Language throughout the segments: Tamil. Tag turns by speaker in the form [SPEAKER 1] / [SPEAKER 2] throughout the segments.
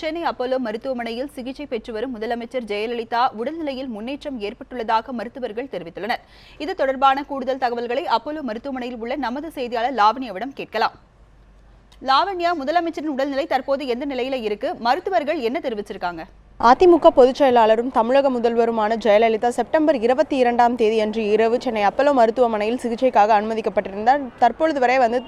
[SPEAKER 1] சென்னை அப்போலோ மருத்துவமனையில் சிகிச்சை பெற்று வரும் முதலமைச்சர் ஜெயலலிதா உடல்நிலையில் முன்னேற்றம் ஏற்பட்டுள்ளதாக மருத்துவர்கள் தெரிவித்துள்ளனர். இது தொடர்பான கூடுதல் தகவல்களை அப்போலோ மருத்துவமனையில் உள்ள நமது செய்தியாளர் லாவண்யாவிடம் கேட்கலாம். லாவண்யா முதலமைச்சரின் உடல்நிலை தற்போது எந்த நிலையில இருக்கு? மருத்துவர்கள் என்ன தெரிவிச்சிருக்காங்க?
[SPEAKER 2] அதிமுக பொதுச் செயலாளரும் தமிழக முதல்வருமான ஜெயலலிதா செப்டம்பர் இருபத்தி இரண்டாம் தேதி அன்று இரவு சென்னை அப்பலோ மருத்துவமனையில் சிகிச்சைக்காக அனுமதிக்கப்பட்டிருந்தார். தற்பொழுது வரை வந்து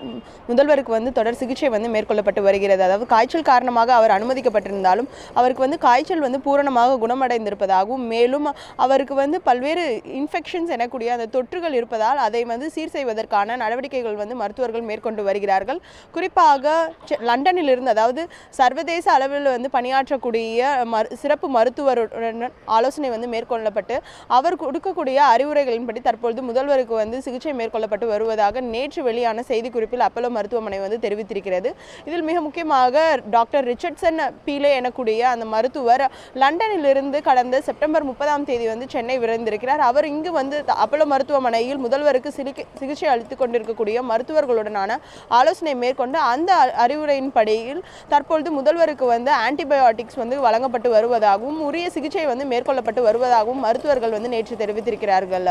[SPEAKER 2] முதல்வருக்கு வந்து தொடர் சிகிச்சை வந்து மேற்கொள்ளப்பட்டு வருகிறது. அதாவது காய்ச்சல் காரணமாக அவர் அனுமதிக்கப்பட்டிருந்தாலும் அவருக்கு வந்து காய்ச்சல் வந்து பூரணமாக குணமடைந்திருப்பதாகவும் மேலும் அவருக்கு வந்து பல்வேறு இன்ஃபெக்ஷன்ஸ் எனக்கூடிய அந்த தொற்றுகள் இருப்பதால் அதை வந்து சீர் செய்வதற்கான நடவடிக்கைகள் வந்து மருத்துவர்கள் மேற்கொண்டு வருகிறார்கள். குறிப்பாக லண்டனில் லண்டனிலிருந்து அதாவது சர்வதேச அளவில் வந்து பணியாற்றக்கூடிய மரு சிறப்பு மருத்துவருடன் ஆலோசனை வந்து மேற்கொள்ளப்பட்டு அவர் கொடுக்கக்கூடிய அறிவுரைகளின்படி தற்பொழுது முதல்வருக்கு வந்து சிகிச்சை மேற்கொள்ளப்பட்டு வருவதாக நேற்று வெளியான செய்திக்குறிப்பில் அப்பலோ மருத்துவமனை வந்து தெரிவித்திருக்கிறது. இதில் மிக முக்கியமாக டாக்டர் ரிச்சர்ட்சன் பீலே எனக்கூடிய அந்த மருத்துவர் லண்டனிலிருந்து கடந்த செப்டம்பர் முப்பதாம் தேதி வந்து சென்னை விரைந்திருக்கிறார். அவர் இங்கு வந்து அப்பலோ மருத்துவமனையில் முதல்வருக்கு சிலிக்க- சிகிச்சை அளித்துக் கொண்டிருக்கக்கூடிய மருத்துவர்களுடனான ஆலோசனை மேற்கொண்டு அந்த அறிவுரையின்படியில் தற்பொழுது முதல்வருக்கு வந்து ஆன்டிபயோட்டிக்ஸ் வந்து வழங்கப்பட்டு வரும் வருவதாகவும் உரிய சிகிச்சை வந்து மேற்கொள்ளப்பட்டு வருவதாகவும் மருத்துவர்கள் வந்து நேற்று தெரிவித்திருக்கிறார்கள்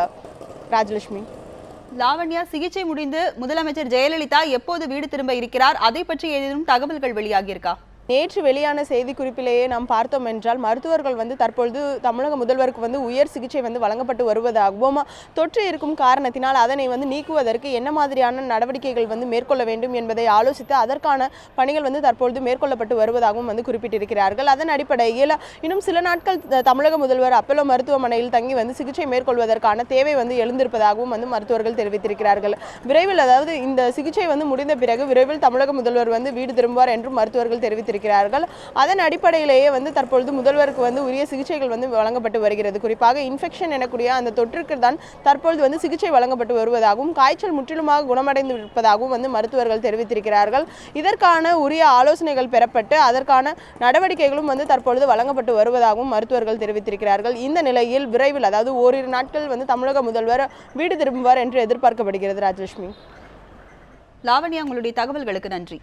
[SPEAKER 2] ராஜலட்சுமி.
[SPEAKER 1] லாவண்யா சிகிச்சை முடிந்து முதலமைச்சர் ஜெயலலிதா எப்போது வீடு திரும்ப இருக்கிறார்? அதை பற்றி ஏதேனும் தகவல்கள் வெளியாகியிருக்கா?
[SPEAKER 2] நேற்று வெளியான செய்திக்குறிப்பிலேயே நாம் பார்த்தோம் என்றால் மருத்துவர்கள் வந்து தற்பொழுது தமிழக முதல்வருக்கு வந்து உயர் சிகிச்சை வந்து வழங்கப்பட்டு வருவதாகவும் தொற்று இருக்கும் காரணத்தினால் அதனை வந்து நீக்குவதற்கு என்ன மாதிரியான நடவடிக்கைகள் வந்து மேற்கொள்ள வேண்டும் என்பதை ஆலோசித்து அதற்கான பணிகள் வந்து தற்பொழுது மேற்கொள்ளப்பட்டு வருவதாகவும் வந்து குறிப்பிட்டிருக்கிறார்கள். அதன் அடிப்படையில் இன்னும் சில நாட்கள் தமிழக முதல்வர் அப்பல்லோ மருத்துவமனையில் தங்கி வந்து சிகிச்சை மேற்கொள்வதற்கான தேவை வந்து எழுந்திருப்பதாகவும் வந்து மருத்துவர்கள் தெரிவித்திருக்கிறார்கள். விரைவில் அதாவது இந்த சிகிச்சை வந்து முடிந்த பிறகு விரைவில் தமிழக முதல்வர் வந்து வீடு திரும்புவார் என்றும் மருத்துவர்கள் தெரிவித்திருக்கிறார்கள் அதன் அடிப்படையிலேயே வந்து தற்பொழுது முதல்வருக்கு வந்து உரிய சிகிச்சைகள் வந்து வழங்கப்பட்டு வருகிறது. குறிப்பாக இன்ஃபெக்ஷன் எனக்கூடிய அந்த தொற்றுக்கு தான் தற்பொழுது வந்து சிகிச்சை வழங்கப்பட்டு வருவதாகவும் காய்ச்சல் முற்றிலுமாக குணமடைந்து இருப்பதாகவும் வந்து மருத்துவர்கள் தெரிவித்திருக்கிறார்கள். இதற்கான உரிய ஆலோசனைகள் பெறப்பட்டு அதற்கான நடவடிக்கைகளும் வந்து தற்பொழுது வழங்கப்பட்டு வருவதாகவும் மருத்துவர்கள் தெரிவித்திருக்கிறார்கள். இந்த நிலையில் விரைவில் அதாவது ஓரிரு நாட்கள் வந்து தமிழக முதல்வர் வீடு திரும்புவார் என்று எதிர்பார்க்கப்படுகிறது ராஜலட்சுமி.
[SPEAKER 1] லாவண்யா உங்களுடைய தகவல்களுக்கு நன்றி.